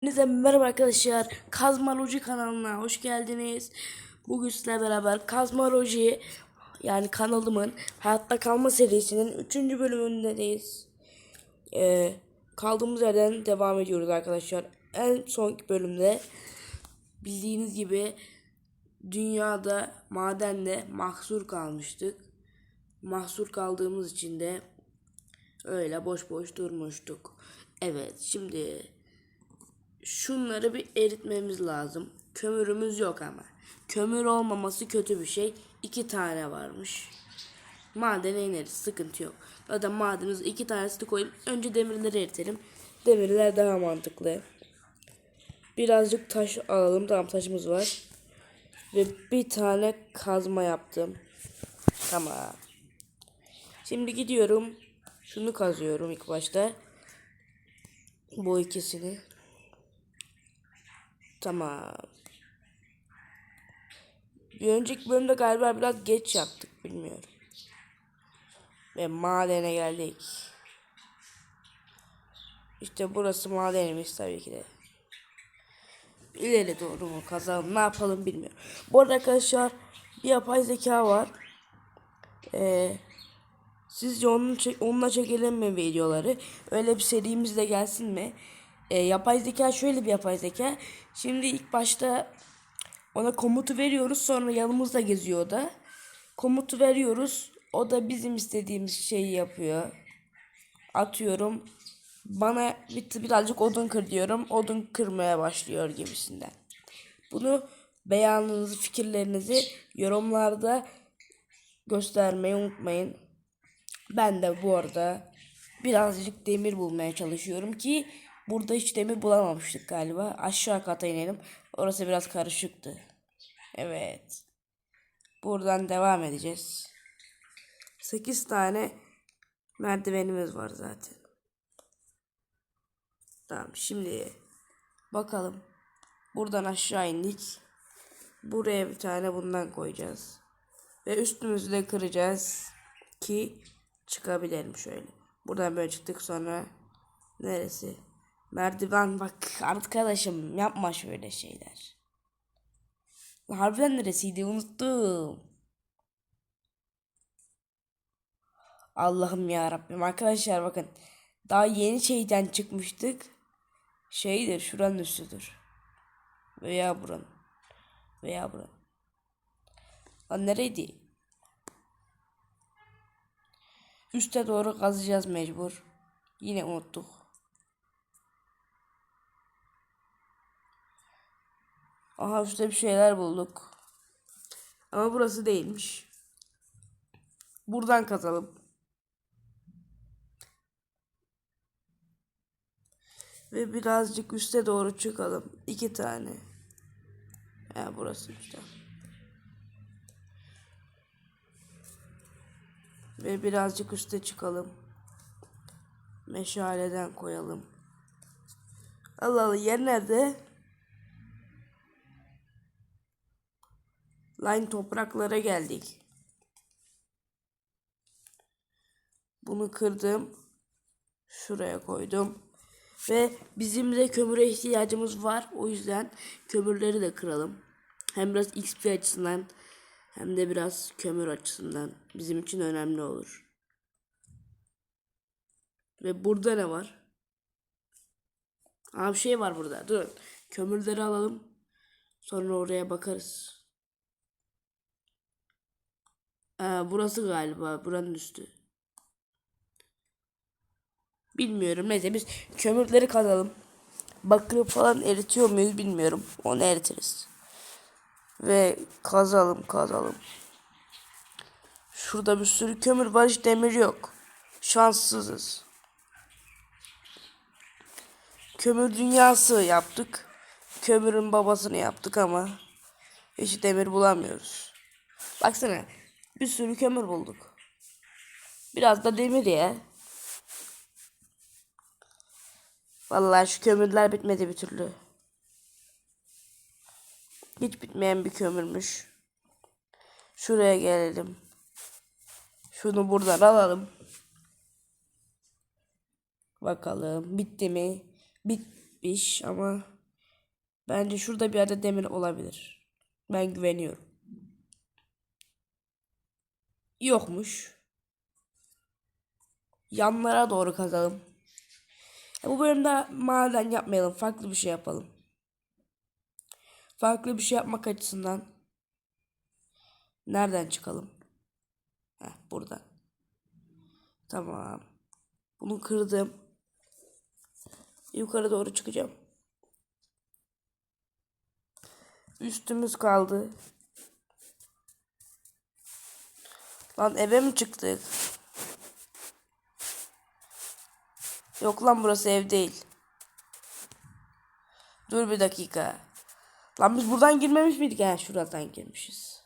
Hepinize merhaba arkadaşlar. Kazmaloji kanalına hoş geldiniz. Bugün sizlerle beraber Kazmaloji yani kanalımın hayatta kalma serisinin 3. bölümündeyiz. Ee, kaldığımız yerden devam ediyoruz arkadaşlar. En son bölümde bildiğiniz gibi dünyada madende mahsur kalmıştık. Mahsur kaldığımız için de öyle boş boş durmuştuk. Evet şimdi şunları bir eritmemiz lazım. Kömürümüz yok ama. Kömür olmaması kötü bir şey. İki tane varmış. Madene ineriz. Sıkıntı yok. Zaten madenimiz iki tanesini koyup önce demirleri eritelim. Demirler daha mantıklı. Birazcık taş alalım. Tamam taşımız var. Ve bir tane kazma yaptım. Tamam. Şimdi gidiyorum. Şunu kazıyorum ilk başta. Bu ikisini. Tamam. Bir önceki bölümde galiba biraz geç yaptık bilmiyorum. Ve madene geldik. İşte burası madenimiz tabii ki de. İleri doğru mu kazalım ne yapalım bilmiyorum. Bu arada arkadaşlar bir yapay zeka var. Ee, sizce onun çek- onunla çekelim mi videoları? Öyle bir serimiz de gelsin mi? Ee, yapay zeka şöyle bir yapay zeka. Şimdi ilk başta ona komutu veriyoruz sonra yanımızda geziyor da. Komutu veriyoruz. O da bizim istediğimiz şeyi yapıyor. Atıyorum. Bana bir, birazcık odun kır diyorum. Odun kırmaya başlıyor gibisinden. Bunu beyanınızı, fikirlerinizi yorumlarda göstermeyi unutmayın. Ben de bu arada birazcık demir bulmaya çalışıyorum ki burada hiç demir bulamamıştık galiba. Aşağı kata inelim. Orası biraz karışıktı. Evet. Buradan devam edeceğiz. 8 tane merdivenimiz var zaten. Tamam şimdi bakalım. Buradan aşağı indik. Buraya bir tane bundan koyacağız. Ve üstümüzü de kıracağız ki çıkabilelim şöyle. Buradan böyle çıktık sonra neresi? Merdiven bak arkadaşım yapma şöyle şeyler. Harbiden neresiydi unuttum. Allah'ım ya Rabbim arkadaşlar bakın daha yeni şeyden çıkmıştık. Şeydir şuranın üstüdür. Veya buranın. Veya buranın. Lan nereydi? Üste doğru kazacağız mecbur. Yine unuttuk. Aha üstte bir şeyler bulduk. Ama burası değilmiş. Buradan kazalım. Ve birazcık üste doğru çıkalım. İki tane. Ya burası işte. Ve birazcık üste çıkalım. Meşaleden koyalım. Allah Allah yer nerede? Line topraklara geldik. Bunu kırdım. Şuraya koydum. Ve bizim de kömüre ihtiyacımız var. O yüzden kömürleri de kıralım. Hem biraz XP açısından hem de biraz kömür açısından bizim için önemli olur. Ve burada ne var? Aa bir şey var burada. Durun. Kömürleri alalım. Sonra oraya bakarız. Aa, burası galiba. Buranın üstü. Bilmiyorum. Neyse biz kömürleri kazalım. Bakırı falan eritiyor muyuz bilmiyorum. Onu eritiriz. Ve kazalım kazalım. Şurada bir sürü kömür var hiç demir yok. Şanssızız. Kömür dünyası yaptık. Kömürün babasını yaptık ama hiç demir bulamıyoruz. Baksana bir sürü kömür bulduk. Biraz da demir ya. Vallahi şu kömürler bitmedi bir türlü. Hiç bitmeyen bir kömürmüş. Şuraya gelelim. Şunu buradan alalım. Bakalım bitti mi? Bit bir iş ama bence şurada bir yerde demir olabilir. Ben güveniyorum. Yokmuş. Yanlara doğru kazalım. Ya bu bölümde maden yapmayalım. Farklı bir şey yapalım. Farklı bir şey yapmak açısından nereden çıkalım? Heh, buradan. Tamam. Bunu kırdım. Yukarı doğru çıkacağım. Üstümüz kaldı. Lan eve mi çıktık? Yok lan burası ev değil. Dur bir dakika. Lan biz buradan girmemiş miydik? Ha şuradan girmişiz.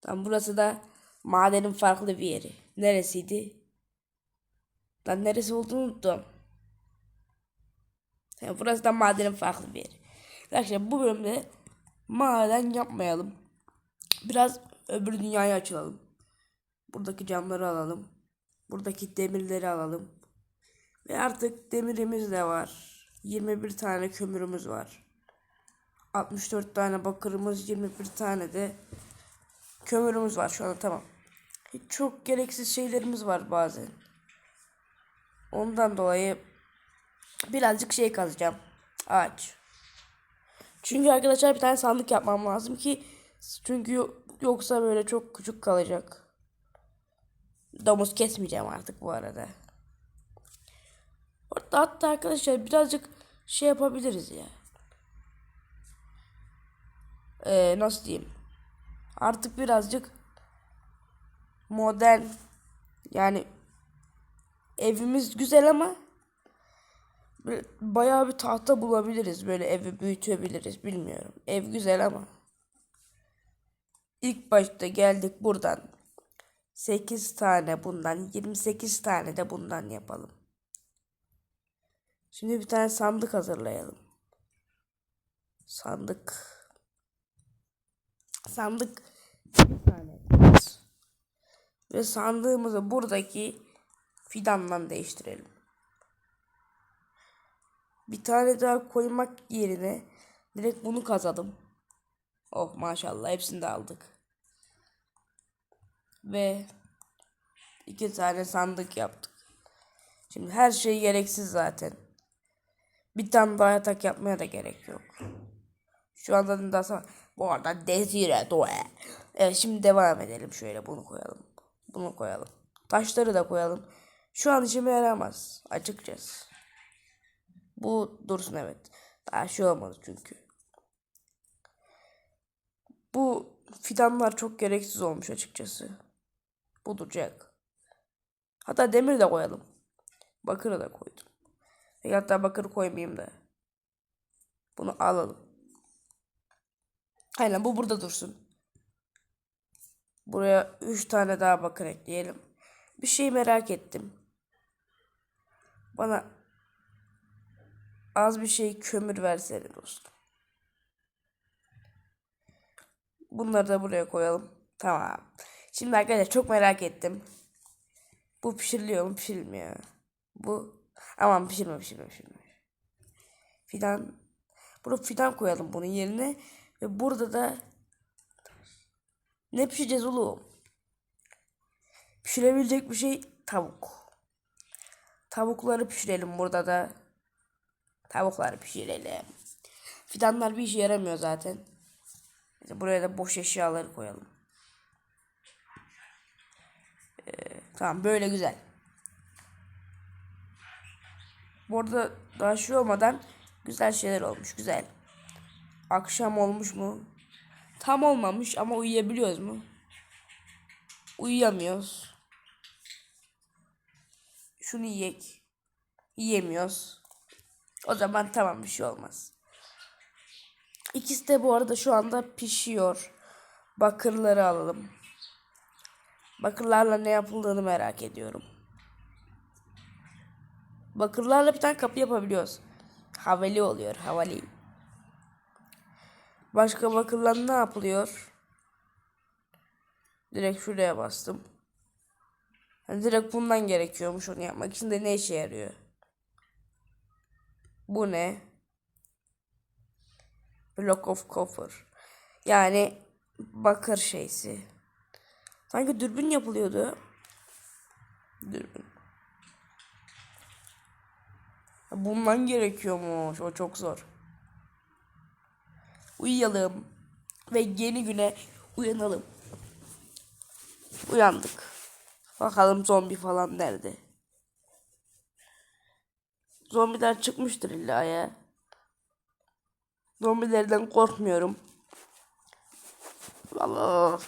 Tam burası da madenin farklı bir yeri. Neresiydi? Lan neresi olduğunu unuttum. Yani burası da madenin farklı bir yeri. Arkadaşlar bu bölümde maden yapmayalım. Biraz öbür dünyaya açılalım. Buradaki camları alalım. Buradaki demirleri alalım. Ve artık demirimiz de var. 21 tane kömürümüz var. 64 tane bakırımız, 21 tane de kömürümüz var şu anda tamam. Hiç çok gereksiz şeylerimiz var bazen. Ondan dolayı birazcık şey kazacağım. Ağaç. Çünkü arkadaşlar bir tane sandık yapmam lazım ki çünkü yo- yoksa böyle çok küçük kalacak. Domuz kesmeyeceğim artık bu arada. Hatta, hatta arkadaşlar birazcık şey yapabiliriz ya. Ee, nasıl diyeyim? Artık birazcık modern yani evimiz güzel ama bayağı bir tahta bulabiliriz. Böyle evi büyütebiliriz bilmiyorum. Ev güzel ama ilk başta geldik buradan 8 tane bundan 28 tane de bundan yapalım. Şimdi bir tane sandık hazırlayalım. Sandık. Sandık bir tane. Ve sandığımızı buradaki fidandan değiştirelim. Bir tane daha koymak yerine direkt bunu kazadım. Oh maşallah hepsini de aldık. Ve iki tane sandık yaptık. Şimdi her şey gereksiz zaten. Bir tane daha yatak yapmaya da gerek yok. Şu anda da bu arada Desire Doe. Evet şimdi devam edelim. Şöyle bunu koyalım. Bunu koyalım. Taşları da koyalım. Şu an işime yaramaz. Açıkçası. Bu dursun evet. Daha şey olmadı çünkü. Bu fidanlar çok gereksiz olmuş açıkçası. Bu duracak. Hatta demir de koyalım. Bakırı da koydum. E, Hatta bakır koymayayım da. Bunu alalım. Aynen bu burada dursun. Buraya 3 tane daha bakır ekleyelim. Bir şey merak ettim. Bana az bir şey kömür versene dostum. Bunları da buraya koyalım. Tamam. Şimdi arkadaşlar çok merak ettim. Bu pişiriliyor mu pişirilmiyor. Bu aman pişirme pişirme pişirme. Fidan. Burada fidan koyalım bunun yerine. Ve burada da ne pişireceğiz oğlum? Pişirebilecek bir şey tavuk. Tavukları pişirelim burada da. Tavukları pişirelim. Fidanlar bir işe yaramıyor zaten. Buraya da boş eşyaları koyalım. Ee, tamam böyle güzel. Bu arada daha şey olmadan güzel şeyler olmuş. Güzel. Akşam olmuş mu? Tam olmamış ama uyuyabiliyoruz mu? Uyuyamıyoruz. Şunu yiyek. Yiyemiyoruz. O zaman tamam bir şey olmaz. İkisi de bu arada şu anda pişiyor. Bakırları alalım. Bakırlarla ne yapıldığını merak ediyorum. Bakırlarla bir tane kapı yapabiliyoruz. Havali oluyor, havali. Başka bakırlar ne yapılıyor? Direkt şuraya bastım. Yani direkt bundan gerekiyormuş onu yapmak için de ne işe yarıyor? Bu ne? Block of copper. Yani bakır şeysi. Sanki dürbün yapılıyordu. Dürbün. Bundan gerekiyormuş. O çok zor. Uyuyalım. Ve yeni güne uyanalım. Uyandık. Bakalım zombi falan nerede? Zombiler çıkmıştır illa ya. Zombilerden korkmuyorum. Allah.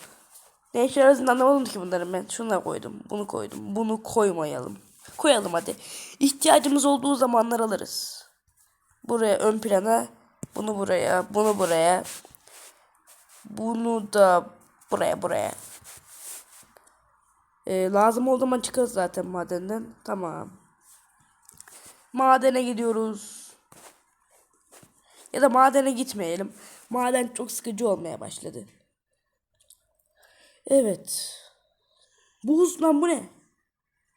Ne işe yaradığını anlamadım ki bunların ben. Şunu da koydum. Bunu koydum. Bunu koymayalım. Koyalım hadi. İhtiyacımız olduğu zamanlar alırız. Buraya ön plana. Bunu buraya. Bunu buraya. Bunu da buraya buraya. Ee, lazım olduğu zaman çıkarız zaten madenden. Tamam. Madene gidiyoruz. Ya da madene gitmeyelim. Maden çok sıkıcı olmaya başladı. Evet. Buz lan bu ne?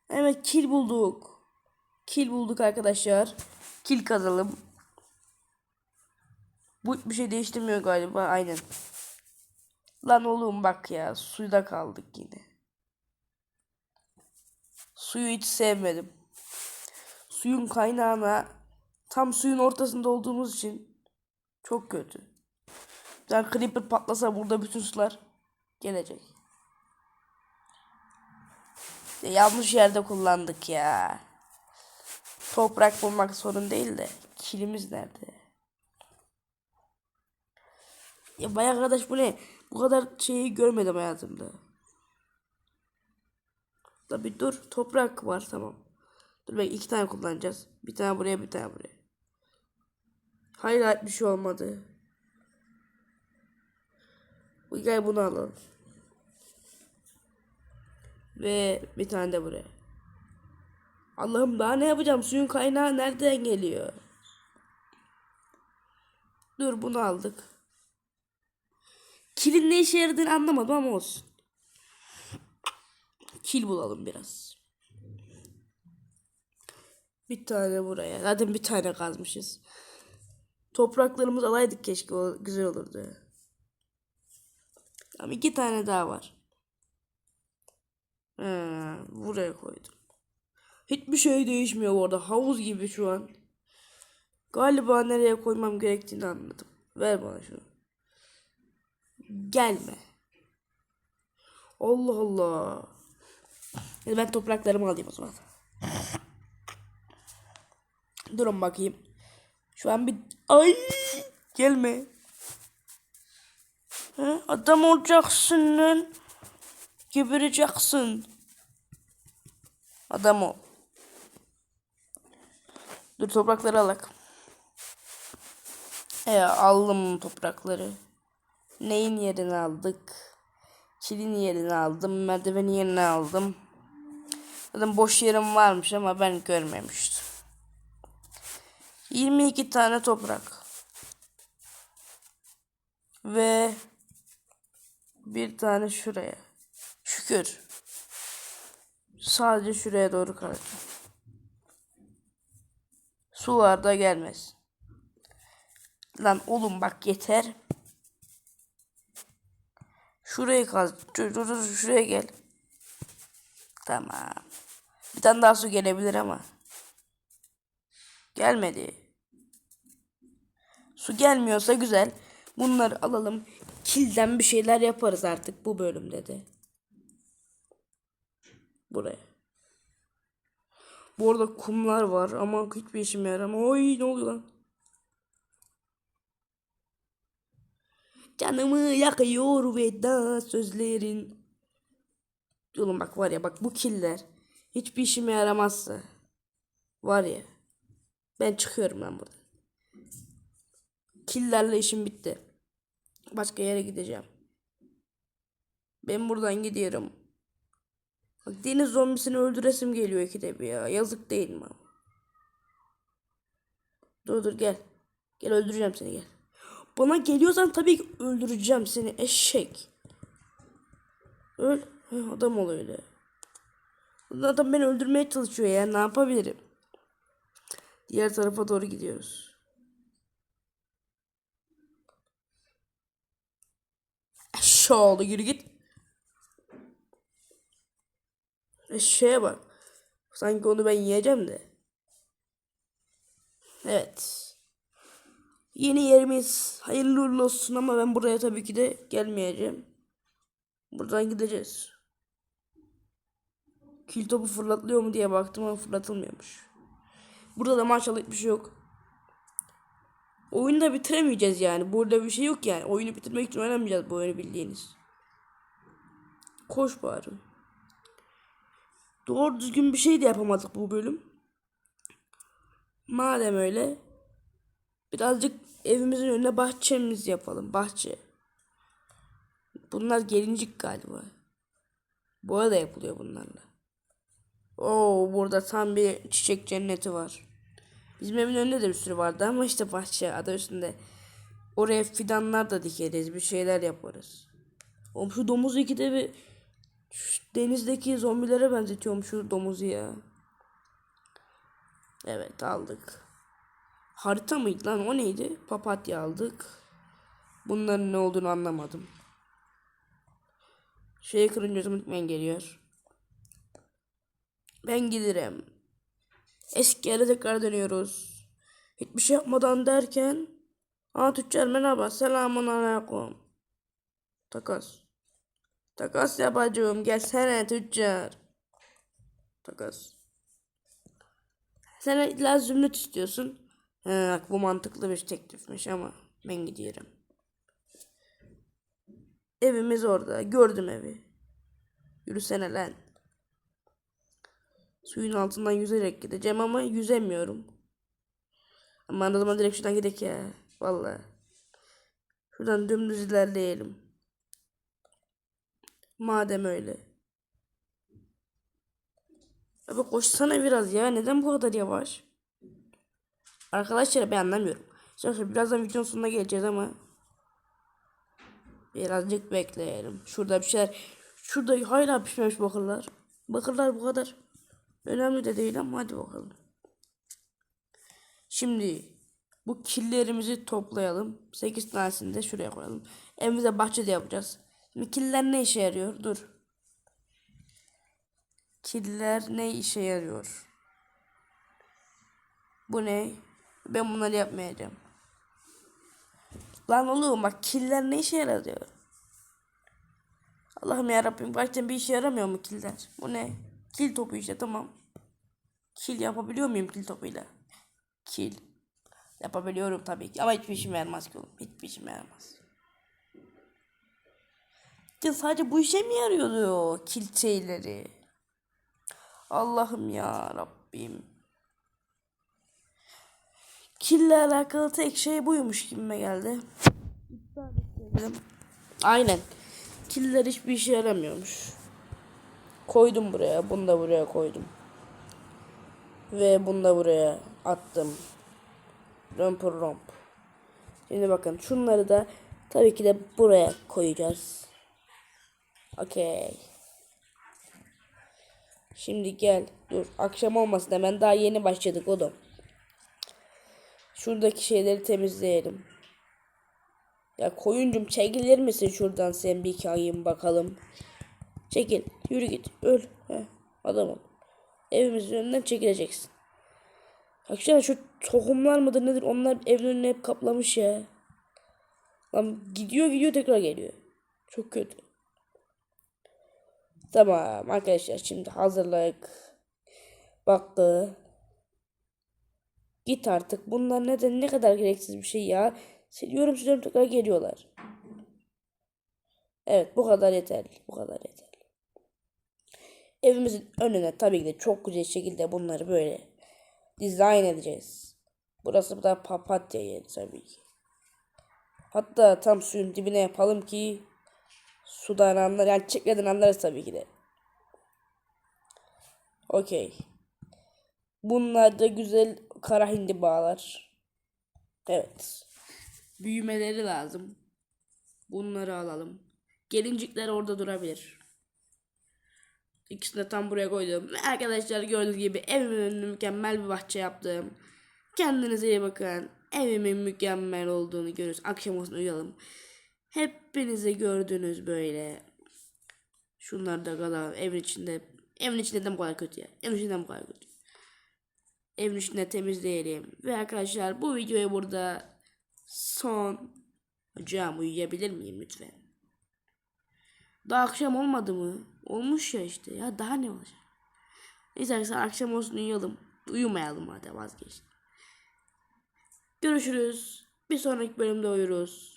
Evet kil bulduk. Kil bulduk arkadaşlar. Kil kazalım. Bu bir şey değiştirmiyor galiba. Aynen. Lan oğlum bak ya. Suyda kaldık yine. Suyu hiç sevmedim. Suyun kaynağına tam suyun ortasında olduğumuz için çok kötü. Yani creeper patlasa burada bütün sular gelecek. Ya yanlış yerde kullandık ya. Toprak bulmak sorun değil de kilimiz nerede? Ya bayağı arkadaş bu ne? Bu kadar şeyi görmedim hayatımda. Tabi dur toprak var tamam. Dur bak iki tane kullanacağız. Bir tane buraya bir tane buraya. Hayır bir şey olmadı. Bu gel bunu alalım. Ve bir tane de buraya. Allah'ım daha ne yapacağım? Suyun kaynağı nereden geliyor? Dur bunu aldık. Kilin ne işe yaradığını anlamadım ama olsun. Kil bulalım biraz. Bir tane buraya. Zaten bir tane kazmışız. Topraklarımız alaydık keşke o güzel olurdu. Tamam iki tane daha var. He, buraya koydum. Hiçbir şey değişmiyor bu arada. Havuz gibi şu an. Galiba nereye koymam gerektiğini anladım. Ver bana şunu. Gelme. Allah Allah. Ben topraklarımı alayım o zaman. Durun bakayım. Şu an bir... Ay! Gelme. Ha, adam olacaksın lan. Gebereceksin. Adam ol. Dur toprakları alak. E aldım toprakları. Neyin yerini aldık? Kilin yerini aldım. Merdivenin yerini aldım. Zaten boş yerim varmış ama ben görmemiştim. 22 tane toprak. Ve bir tane şuraya. Şükür. Sadece şuraya doğru kalacağım. Sular da gelmez. Lan oğlum bak yeter. Şuraya kaz. Dur dur dur şuraya gel. Tamam. Bir tane daha su gelebilir ama. Gelmedi. Su gelmiyorsa güzel. Bunları alalım. Kilden bir şeyler yaparız artık bu bölümde de. Buraya. Bu arada kumlar var ama hiçbir işime yaramıyor. Oy ne oluyor lan? Canımı yakıyor veda sözlerin. Oğlum bak var ya bak bu killer hiçbir işime yaramazsa var ya ben çıkıyorum ben buradan. Killerle işim bitti. Başka yere gideceğim. Ben buradan gidiyorum. Bak deniz zombisini öldüresim geliyor ikide bir ya. Yazık değil mi? Dur dur gel. Gel öldüreceğim seni gel. Bana geliyorsan tabii ki öldüreceğim seni eşek. Öl. Adam ol öyle. Adam beni öldürmeye çalışıyor ya. Ne yapabilirim? Diğer tarafa doğru gidiyoruz. Oldu yürü git. Eşeğe bak. Sanki onu ben yiyeceğim de. Evet. Yeni yerimiz hayırlı uğurlu olsun ama ben buraya tabii ki de gelmeyeceğim. Buradan gideceğiz. Kil topu fırlatılıyor mu diye baktım ama fırlatılmıyormuş. Burada da maşallah hiçbir şey yok. Oyunu da bitiremeyeceğiz yani. Burada bir şey yok yani. Oyunu bitirmek için oynamayacağız bu oyunu bildiğiniz. Koş bari. Doğru düzgün bir şey de yapamadık bu bölüm. Madem öyle birazcık evimizin önüne bahçemiz yapalım. Bahçe. Bunlar gelincik galiba. Bu arada yapılıyor bunlarla. Oo burada tam bir çiçek cenneti var. Bizim evin önünde de bir sürü vardı ama işte bahçe adı üstünde. Oraya fidanlar da dikeriz. Bir şeyler yaparız. Oğlum şu domuz ikide bir şu denizdeki zombilere benzetiyorum şu domuzu ya. Evet aldık. Harita mıydı lan o neydi? Papatya aldık. Bunların ne olduğunu anlamadım. Şeyi kırınca otomatikmen geliyor. Ben giderim. Eski yere tekrar dönüyoruz. Hiçbir şey yapmadan derken Aa tüccar merhaba selamun aleyküm. Takas. Takas yapacağım gelsene tüccar. Takas. Sen illa zümrüt istiyorsun. He, bak bu mantıklı bir teklifmiş ama ben gidiyorum. Evimiz orada. Gördüm evi. Yürüsene lan. Suyun altından yüzerek gideceğim ama yüzemiyorum. Ama anladım direkt şuradan gidelim ya. Vallahi. Şuradan dümdüz ilerleyelim. Madem öyle. Abi koşsana biraz ya. Neden bu kadar yavaş? Arkadaşlar ben anlamıyorum. Sonra birazdan videonun sonuna geleceğiz ama birazcık bekleyelim. Şurada bir şeyler şurada hala pişmemiş bakırlar. Bakırlar bu kadar önemli de değil ama hadi bakalım. Şimdi bu killerimizi toplayalım. 8 tanesini de şuraya koyalım. Evimize bahçede yapacağız. Killer ne işe yarıyor? Dur. Killer ne işe yarıyor? Bu ne? Ben bunları yapmayacağım. Lan oğlum bak killer ne işe yarıyor? Allah'ım ya Rabbim gerçekten bir işe yaramıyor mu killer? Bu ne? Kil topu işte tamam. Kil yapabiliyor muyum kil topuyla? Kil. Yapabiliyorum tabii ki ama hiçbir işime yaramaz ki oğlum. Hiçbir işime yaramaz. Ya sadece bu işe mi yarıyordu o kil şeyleri? Allah'ım ya Rabbim. Kille alakalı tek şey buymuş gibime geldi. Aynen. Killer hiçbir işe yaramıyormuş. Koydum buraya. Bunu da buraya koydum. Ve bunu da buraya attım. Rompur romp. Şimdi bakın şunları da tabii ki de buraya koyacağız. Okey. Şimdi gel. Dur. Akşam olmasın hemen daha yeni başladık oğlum. Şuradaki şeyleri temizleyelim. Ya koyuncum çekilir misin şuradan sen bir kayın bakalım. Çekil. Yürü git. Öl. Heh, adam ol. Evimizin önünden çekileceksin. Arkadaşlar şu tohumlar mıdır nedir onlar evin önüne hep kaplamış ya. Lan gidiyor gidiyor tekrar geliyor. Çok kötü. Tamam arkadaşlar şimdi hazırlık. Baktı. Git artık. Bunlar neden ne kadar gereksiz bir şey ya. Siliyorum siliyorum tekrar geliyorlar. Evet bu kadar yeterli. Bu kadar yeterli. Evimizin önüne tabii ki de çok güzel şekilde bunları böyle dizayn edeceğiz. Burası da papatya yeri tabii ki. Hatta tam suyun dibine yapalım ki sudan anlar yani çiçeklerden anlarız tabii ki de. Okey. Bunlar da güzel kara hindi bağlar. Evet. Büyümeleri lazım. Bunları alalım. Gelincikler orada durabilir. İkisini de tam buraya koydum. Arkadaşlar gördüğünüz gibi evimin önüne mükemmel bir bahçe yaptım. Kendinize iyi bakın. Evimin mükemmel olduğunu görüyoruz. Akşam olsun uyuyalım. Hepinize gördünüz böyle. Şunlar da kadar evin içinde. Evin içinde de bu kadar kötü ya. Evin içinde bu kadar kötü. Evin içinde temizleyelim. Ve arkadaşlar bu videoyu burada son. Hocam uyuyabilir miyim lütfen? Daha akşam olmadı mı? Olmuş ya işte. Ya daha ne olacak? Neyse arkadaşlar akşam olsun uyuyalım. Uyumayalım hadi vazgeçtim. Görüşürüz. Bir sonraki bölümde uyuruz.